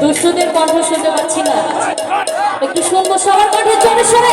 দুষ্টদের কণ্ঠ শুনতে পাচ্ছি না। একটু শুনব সবার কণ্ঠে জোরে সরে।